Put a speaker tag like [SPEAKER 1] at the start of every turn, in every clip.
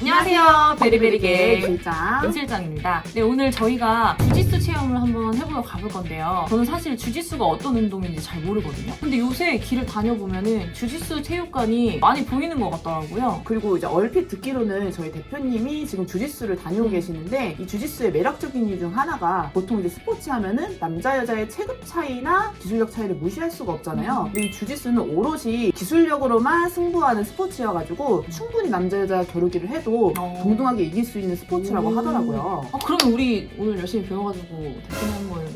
[SPEAKER 1] 안녕하세요. 베리베리게
[SPEAKER 2] 진짜.
[SPEAKER 1] 연실장입니다. 네, 오늘 저희가 주짓수 체험을 한번 해보러 가볼 건데요. 저는 사실 주짓수가 어떤 운동인지 잘 모르거든요. 근데 요새 길을 다녀보면은 주짓수 체육관이 많이 보이는 것 같더라고요.
[SPEAKER 2] 그리고 이제 얼핏 듣기로는 저희 대표님이 지금 주짓수를 다니고
[SPEAKER 1] 음.
[SPEAKER 2] 계시는데 이 주짓수의 매력적인 이유 중 하나가 보통 이제 스포츠 하면은 남자 여자의 체급 차이나 기술력 차이를 무시할 수가 없잖아요.
[SPEAKER 1] 음.
[SPEAKER 2] 근데 이 주짓수는 오롯이 기술력으로만 승부하는 스포츠여가지고 충분히 남자 여자 겨루기를 해도
[SPEAKER 1] 어.
[SPEAKER 2] 동등하게 이길 수 있는 스포츠라고
[SPEAKER 1] 오.
[SPEAKER 2] 하더라고요.
[SPEAKER 1] 아, 그러면 우리 오늘 열심히 배워가지고 대표님 한번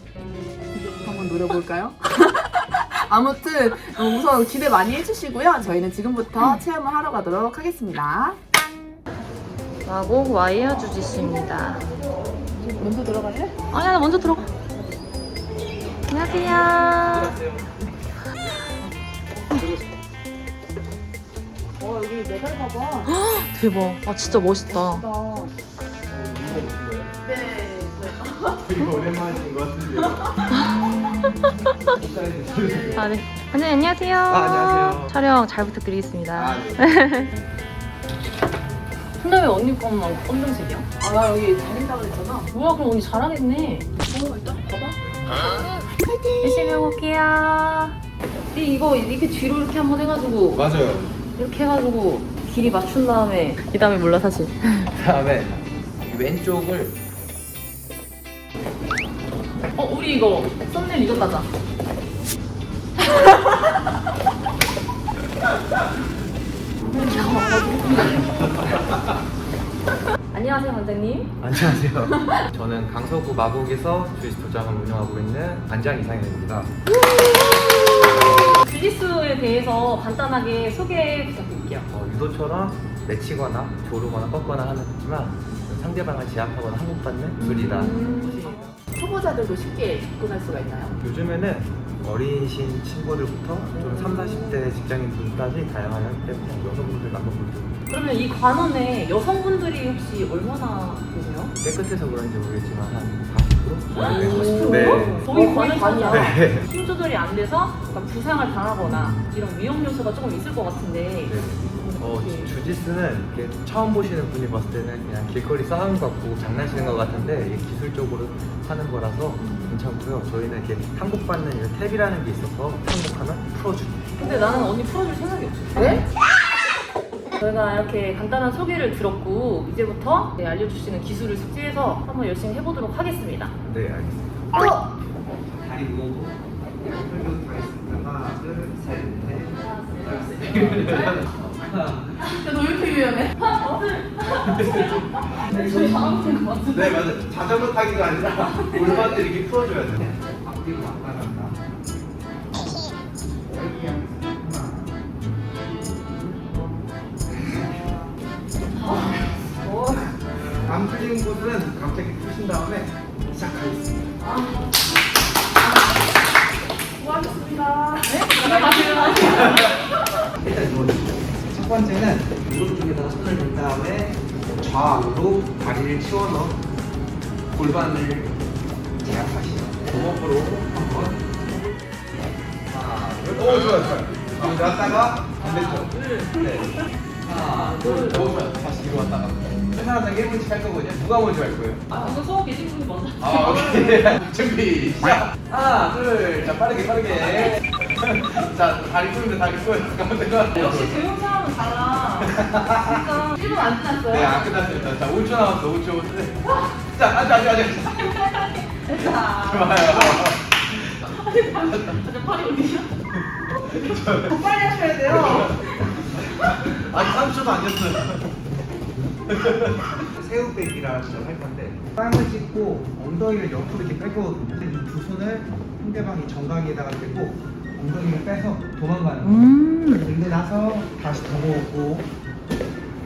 [SPEAKER 2] 한번 노려볼까요? 아무튼 우선 기대 많이 해주시고요. 저희는 지금부터 체험을 하러 가도록 하겠습니다.
[SPEAKER 1] 마곡 와이어 주짓수입니다.
[SPEAKER 2] 먼저 들어갈래?
[SPEAKER 1] 아니야, 나 먼저 들어가. 안녕하세요.
[SPEAKER 2] 어 여기 메달 봐봐.
[SPEAKER 1] 대박. 아, 진짜 멋있다.
[SPEAKER 2] 네.
[SPEAKER 3] 되게 오랜만인 것 같은데요.
[SPEAKER 1] 아, 네. 네, 안녕하세요.
[SPEAKER 3] 아, 안녕하세요.
[SPEAKER 1] 촬영 잘 부탁드리겠습니다.
[SPEAKER 3] 아, 네.
[SPEAKER 1] 근데 왜 언니 거만 검정색이야?
[SPEAKER 2] 아나 여기 다닌다고 그랬잖아.
[SPEAKER 1] 뭐야, 그럼 언니 잘하겠네.
[SPEAKER 2] 어 일단 봐봐.
[SPEAKER 1] 열심히 해볼게요. 이- 이거 이렇게 뒤로 이렇게 한번 해가지고
[SPEAKER 3] 맞아요.
[SPEAKER 1] 이렇게 해가지고 길이 맞춘 다음에 이 다음에 몰라 사실.
[SPEAKER 3] 그다음에 이 왼쪽을
[SPEAKER 1] 어 우리 이거 썸네일 이거 따자. 안녕하세요 원장님.
[SPEAKER 3] 안녕하세요. 저는 강서구 마곡에서 주짓수 도장을 운영하고 있는 안장 이상현입니다.
[SPEAKER 1] 주짓수에 대해서 간단하게 소개 부탁드릴게요.
[SPEAKER 3] 어, 유도처럼 내치거나 조르거나 꺾거나 하는 거지만 상대방을 제압하거나 항복받는 기술이다.
[SPEAKER 1] 음.
[SPEAKER 2] 초보자들도 쉽게 접근할 수가 있나요?
[SPEAKER 3] 요즘에는 어린이신 친구들부터 좀 3, 40대 직장인분까지 다양하기 때문에 여성분들, 남성분들
[SPEAKER 1] 그러면 이 관원에 여성분들이 혹시 얼마나 계세요?
[SPEAKER 3] 깨끗해서 그런지 모르겠지만 한 40% 같아요.
[SPEAKER 1] 40%요?
[SPEAKER 3] 네.
[SPEAKER 1] 거의
[SPEAKER 2] 어,
[SPEAKER 1] 관을
[SPEAKER 2] 관이야.
[SPEAKER 1] 차지야.
[SPEAKER 3] 네.
[SPEAKER 1] 힘 조절이 안 돼서 약간 부상을 당하거나 이런 위험 요소가 조금 있을 것 같은데
[SPEAKER 3] 네. 어, 주- 주짓수는 이렇게 처음 보시는 분이 봤을 때는 그냥 길거리 싸움 같고 장난치는 것 같은데 이게 기술적으로 하는 거라서 괜찮고요. 저희는 이렇게 항복받는 이런 탭이라는 게 있어서 항복하면 풀어줍니다.
[SPEAKER 1] 근데 나는 언니 풀어줄 생각이 없어.
[SPEAKER 2] 네?
[SPEAKER 1] 저희가 이렇게 간단한 소개를 들었고 이제부터 네, 알려주시는 기술을 숙지해서 한번 열심히 해보도록 하겠습니다.
[SPEAKER 3] 네, 알겠습니다.
[SPEAKER 2] 어?
[SPEAKER 3] 다리 모으고 쭉 가겠습니다. 하나, 둘, 셋, 넷.
[SPEAKER 2] 야너 왜 이렇게 유연해?
[SPEAKER 1] 저희 잘하는 것 같은데.
[SPEAKER 3] 네, 맞아요. 자전거 타기가 아니라 골반을 이렇게 풀어줘야 돼요. 앞뒤로 왔다 갔다. 안 풀리는 곳은 갑자기 푸신 다음에 시작하겠습니다.
[SPEAKER 2] 수고하셨습니다.
[SPEAKER 3] 일단 누워주세요. 첫 번째는 무릎 쪽에다가 손을 댄 다음에 좌우로 다리를 치워넣어 골반을 제압하시죠. 고목으로 한번 하나, 둘. 오, 좋아요, 좋아요. 가운데 왔다가 반대쪽. 네. 하나, 둘. 오, 좋아요. 다시 뒤로 왔다가. 한 사람당 1분씩 할 거거든요. 누가 먼저 할 거예요?
[SPEAKER 1] 아, 이거 수업 계신 분이 먼저.
[SPEAKER 3] 아, 오케이. 준비, 시작! 하나, 둘, 자, 빠르게, 빠르게. 자, 다리 끄는데 다리 끄요 가운데가.
[SPEAKER 1] 역시 배운 사람은 달라. 진짜 1분 안 지났어요.
[SPEAKER 3] 네, 안 끝났습니다. 자, 5초 남았어, 5초. 네. 자, 아직, 아직, 아직.
[SPEAKER 1] 자,
[SPEAKER 3] 좋아요.
[SPEAKER 1] 진짜 팔이 올리죠?
[SPEAKER 2] 빨리 하셔야 돼요.
[SPEAKER 3] 아직 3초도 안 됐어요. 새우빼기라 시작할 건데 빵을 찍고 엉덩이를 옆으로 이렇게 뺄 거거든요. 이 두 손을 상대방이 정강이에다가 대고 엉덩이를 빼서 도망가는 거예요.
[SPEAKER 1] 음.
[SPEAKER 3] 근데 나서 다시 더 모으고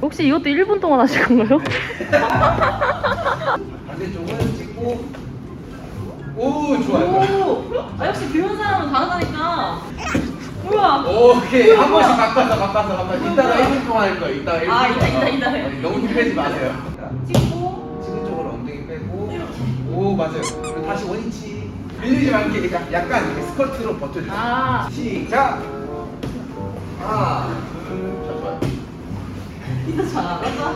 [SPEAKER 1] 혹시 이것도 1분 동안 하신 건가요?
[SPEAKER 3] 반대쪽은 찍고 오 좋아요.
[SPEAKER 1] 오! 아, 역시 배운 사람은 다르다니까. 우와!
[SPEAKER 3] 오케이 한 번씩 바꿔서 바꿔서 바꿔서 이따가 1분 동안 할 거예요. 이따가 1분
[SPEAKER 1] 아, 이따, 이따, 이따.
[SPEAKER 3] 너무 힘 빼지 마세요.
[SPEAKER 1] 찍고.
[SPEAKER 3] 지금 쪽으로 엉덩이 빼고 오 맞아요. 그리고 다시 원위치 밀리지 않게 약간, 약간 이렇게 스커트로 버텨주세요.
[SPEAKER 1] 아.
[SPEAKER 3] 시작. 하나, 둘, 자, 좋아요.
[SPEAKER 1] 진짜 잘한다.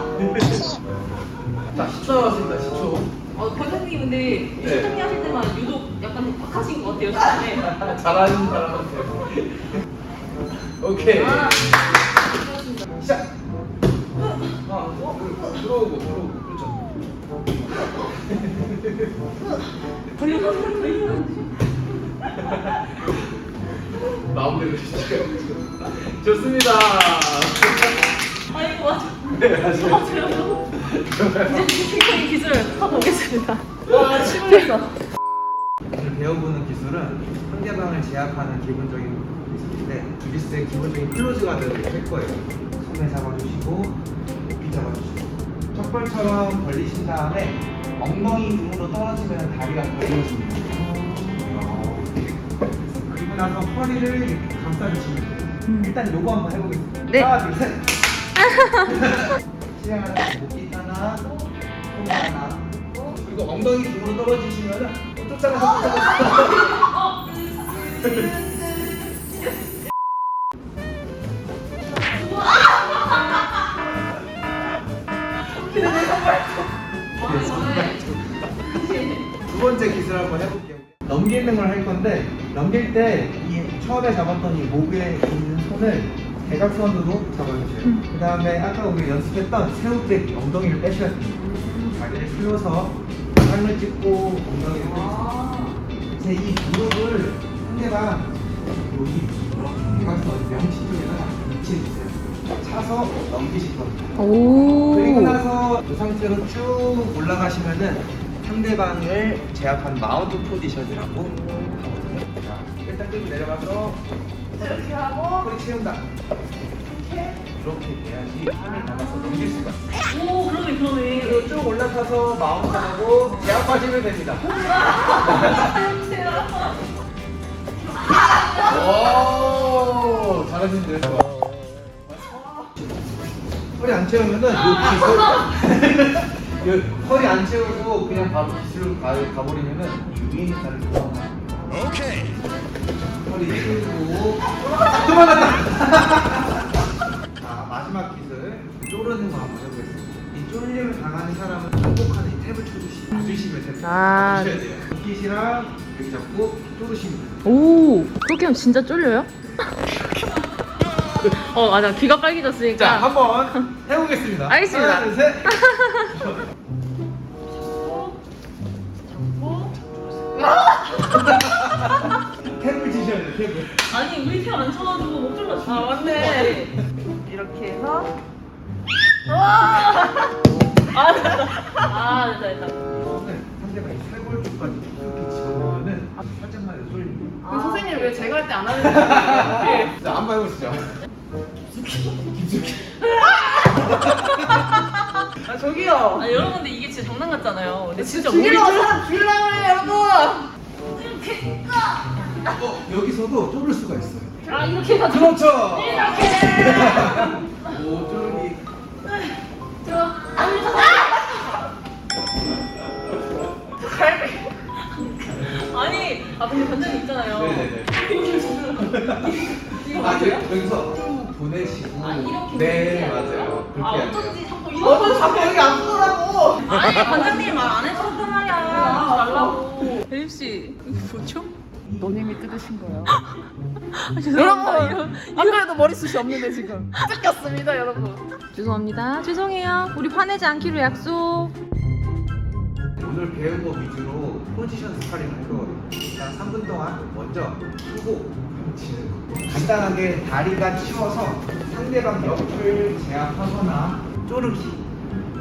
[SPEAKER 3] 자, 10초 남았습니다. 10초.
[SPEAKER 1] 어, 과장님 근데
[SPEAKER 3] 네.
[SPEAKER 1] 실장님 하실 때만 유독 약간 빡하신 것 같아요. 처음에.
[SPEAKER 3] 잘하는 사람한테. 오케이.
[SPEAKER 1] 아,
[SPEAKER 3] 시작. 아, 어, 들어오고 들어오고 그렇죠. 마음대로 시작해요. 좋습니다.
[SPEAKER 1] 아 이거 맞아.
[SPEAKER 3] 네, 맞아요.
[SPEAKER 1] 맞아요. 이제 기술 하고 오겠습니다. 와 침울했어.
[SPEAKER 3] 오늘 배워보는 기술은 상대방을 제압하는 기본적인 기술인데 주리스의 기본적인 클로즈 가드를 할 거예요. 손에 잡아주시고 높이 잡아주시고 척벌처럼 벌리신 다음에 엉덩이 등으로 떨어지면 다리가 벌려집니다. 그리고 나서 허리를 이렇게 감싸주시면 돼요. 일단 요거 한번 해보겠습니다.
[SPEAKER 1] 네.
[SPEAKER 3] 하나, 둘, 셋. 시작하는 목이 하나, 손 하나. 그리고 엉덩이 등으로 떨어지시면은 또 쫓아가서 쫓아가서. 두 번째 기술 한번 해볼게요. 넘기는 걸 할 건데 넘길 때 이 처음에 잡았던 이 목에 있는 손을 대각선으로 잡아주세요. 그 다음에 아까 우리 연습했던 새우째 엉덩이를 빼셔야 됩니다. 다리를 세워서 팔을 찍고 엉덩이를 빼주세요. 이제 이 무릎을 상대방 여기 대각선 명치 쪽에다가 위치해주세요. 차서 넘기실 겁니다.
[SPEAKER 1] 오.
[SPEAKER 3] 그리고 나서 이 상태로 쭉 올라가시면은 상대방을 제압한 마운트 포지션이라고 하거든요. 자, 일단 쭉 내려가서 이렇게 하고 허리 채운다. 이렇게 돼야지 힘을 받아서 넘길 수가 있어요.
[SPEAKER 1] 오 그러네 그러네.
[SPEAKER 3] 그리고 쭉 올라가서 마운트 하고 제압하시면 됩니다. 오, 잘하시는데요. 허리 안 채우면은 요 기술 요 허리 안 채우고 그냥 바로 기술로 가, 가버리면은 위인 살을 오케이. 허리 채우고 도망갔다. 자 마지막 기술 쪼르는 거 한번 해보겠습니다. 이 쫄림을 당하는 사람은 항복하는 이 탭을 쳐주시, 봐주시면 됩니다.
[SPEAKER 1] 아.
[SPEAKER 3] 돼요. 핏이랑 여기 잡고 돼요
[SPEAKER 1] 오 그렇게 하면 진짜 쫄려요? 어 맞아. 귀가 빨개졌으니까.
[SPEAKER 3] 자 한번 해보겠습니다.
[SPEAKER 1] 알겠습니다.
[SPEAKER 3] 하나 둘 셋 탭을 치셔야 돼요 탭을
[SPEAKER 1] 아니 우리 팀안 쳐가지고 못 졸랐어. 아 맞네. 이렇게 해서. 와. 아 됐다. 아 됐다 됐다.
[SPEAKER 3] 이거는 상대방이 쇄골 쪽까지 이렇게 집어넣으면은 살짝만 해도 쏠립니다.
[SPEAKER 2] 그 선생님 왜 제가 할 때 안 하는 거예요?
[SPEAKER 3] 자, 한번 해보시죠. 깊숙이.
[SPEAKER 2] 아 저기요.
[SPEAKER 1] 아 여러분 근데 이게 진짜 장난 같잖아요. 근데 진짜 우리
[SPEAKER 2] 죽이려고
[SPEAKER 1] 쫄.
[SPEAKER 2] 사람 죽이려고 해요 여러분.
[SPEAKER 1] 이렇게.
[SPEAKER 3] 어, 여기서도 쫄을 수가 있어요.
[SPEAKER 1] 아 이렇게 해가지고.
[SPEAKER 3] 그렇죠.
[SPEAKER 1] 이렇게.
[SPEAKER 3] 오, 쫄
[SPEAKER 2] 뜯으신 거예요.
[SPEAKER 1] 아, 죄송합니다. 이런-
[SPEAKER 2] 안 그래도 머리숱이 없는데 지금 뜯겼습니다 여러분.
[SPEAKER 1] 죄송합니다. 죄송해요. 우리 화내지 않기로 약속.
[SPEAKER 3] 오늘 배운 거 위주로 포지션 스파링 할 거거든요. 일단 3분 동안 먼저 푸고 치는 거. 간단하게 다리가 치워서 상대방 옆을 제압하거나 쪼르기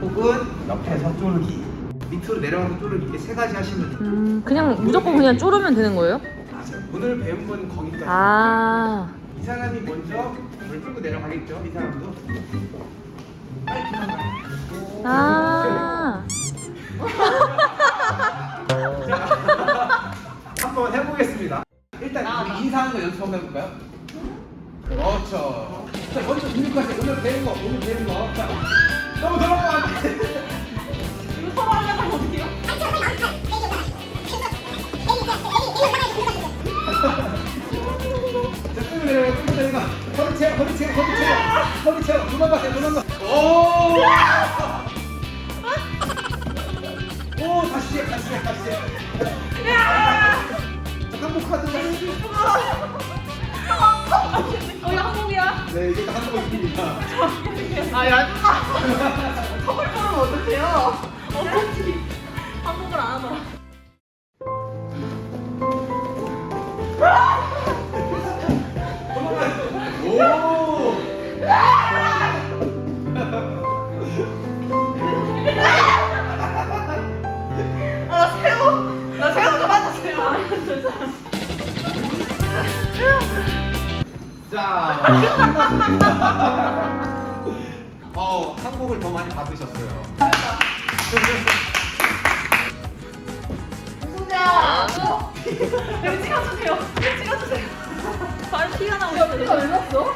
[SPEAKER 3] 혹은 옆에서 쪼르기 밑으로 내려가서 쪼르기 이게 세 가지 하시면 돼요.
[SPEAKER 1] 음, 그냥 무조건 그냥 쪼르면 되는 거예요?
[SPEAKER 3] 맞아요. 오늘 배운 건 거기까지.
[SPEAKER 1] 아.
[SPEAKER 3] 이 사람이 먼저 물 끌고 내려가겠죠. 이 사람도 빨리 도망가요.
[SPEAKER 1] 아.
[SPEAKER 3] 한번 해보겠습니다. 일단 우리 인사하는 거 연습 한번 해볼까요? 그렇죠. 자, 먼저 근육까지 오늘 배운 거, 오늘 배운 거. 자, 너무 안 돼.
[SPEAKER 1] 이거 서로 하려면 어떡해요?
[SPEAKER 3] 자, 끌고 내려가. 허리 채워, 허리 채워, 허리 채워. 허리 채워. 도망가세요, 도망가. 오! 한국 카드.
[SPEAKER 1] 어, 이거 한국이야?
[SPEAKER 3] 네, 이게 다 한국입니다.
[SPEAKER 4] 아, 야구가. 커플 보면 어떡해요?
[SPEAKER 1] 한국을 안 하더라.
[SPEAKER 3] 오!
[SPEAKER 4] 아, 새우. 나 새우 좀 맞았어요.
[SPEAKER 3] 자. 어, 한국을 더 많이 받으셨어요.
[SPEAKER 4] 승자.
[SPEAKER 1] 여기 찍어주세요. 여기 찍어주세요. 피가 나고.
[SPEAKER 4] 왜 났어?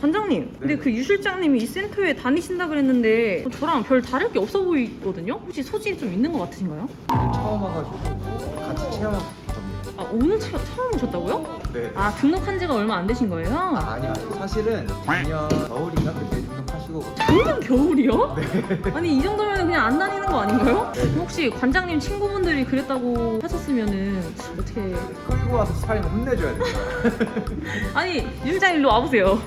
[SPEAKER 1] 관장님, 근데 그 유 실장님이 이 센터에 다니신다 그랬는데 저랑 별 다를 게 없어 보이거든요? 혹시 소질이 좀 있는 것 같으신가요?
[SPEAKER 3] 처음 와가지고 같이 체험한 겁니다.
[SPEAKER 1] 아, 오늘 제가 처음 오셨다고요?
[SPEAKER 3] 네.
[SPEAKER 1] 아, 등록한 지가 얼마 안 되신 거예요?
[SPEAKER 3] 아, 아니요. 사실은 작년 겨울인가 그때 등록하시고
[SPEAKER 1] 작년 겨울이요? 아니, 이 정도면 그냥 안 다니는 거 아닌가요? 혹시 관장님 친구분들이 그랬다고 하셨으면은 어떻게.
[SPEAKER 3] 끌고 와서 스파링을 혼내줘야 됩니다.
[SPEAKER 1] 아니, 유 실장 일로 와보세요.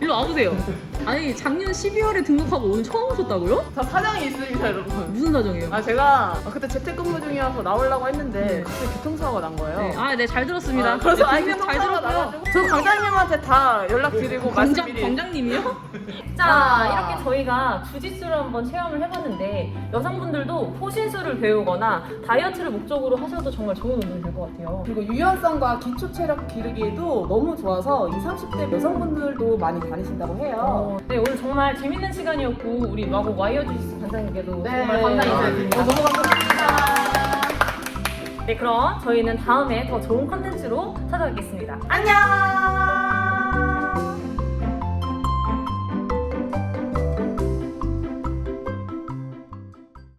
[SPEAKER 1] 일로 와보세요. 아니, 작년 12월에 등록하고 오늘 처음 오셨다고요?
[SPEAKER 4] 저 사장이 있습니다, 여러분.
[SPEAKER 1] 무슨 사정이에요?
[SPEAKER 4] 아 제가 그때 재택근무 중이어서 나오려고 했는데 갑자기 교통사고가 난 거예요.
[SPEAKER 1] 네. 아, 네, 잘 들었습니다.
[SPEAKER 4] 아, 그래서
[SPEAKER 1] 네,
[SPEAKER 4] 아이
[SPEAKER 1] 분명 잘
[SPEAKER 4] 교통사고가
[SPEAKER 1] 들었고요.
[SPEAKER 4] 나가지고 저 광장님한테 다 연락드리고
[SPEAKER 1] 광장,
[SPEAKER 4] 말씀드리.
[SPEAKER 1] 광장님이요? 자, 이렇게 저희가 주짓수를 한번 체험을 해봤는데 여성분들도 호신술을 배우거나 다이어트를 목적으로 하셔도 정말 좋은 운동이 될 것 같아요.
[SPEAKER 4] 그리고 유연성과 기초 체력 기르기에도 너무 좋아서 20, 30대 여성분들도 많이 다니신다고 해요.
[SPEAKER 1] 어, 네, 오늘 정말 재밌는 시간이었고 우리 마고 와이어 주짓수 관장님께도
[SPEAKER 4] 네.
[SPEAKER 1] 정말 감사 인사드립니다.
[SPEAKER 4] 어, 너무 감사합니다.
[SPEAKER 1] 네, 그럼 저희는 다음에 더 좋은 컨텐츠로 찾아뵙겠습니다.
[SPEAKER 4] 안녕.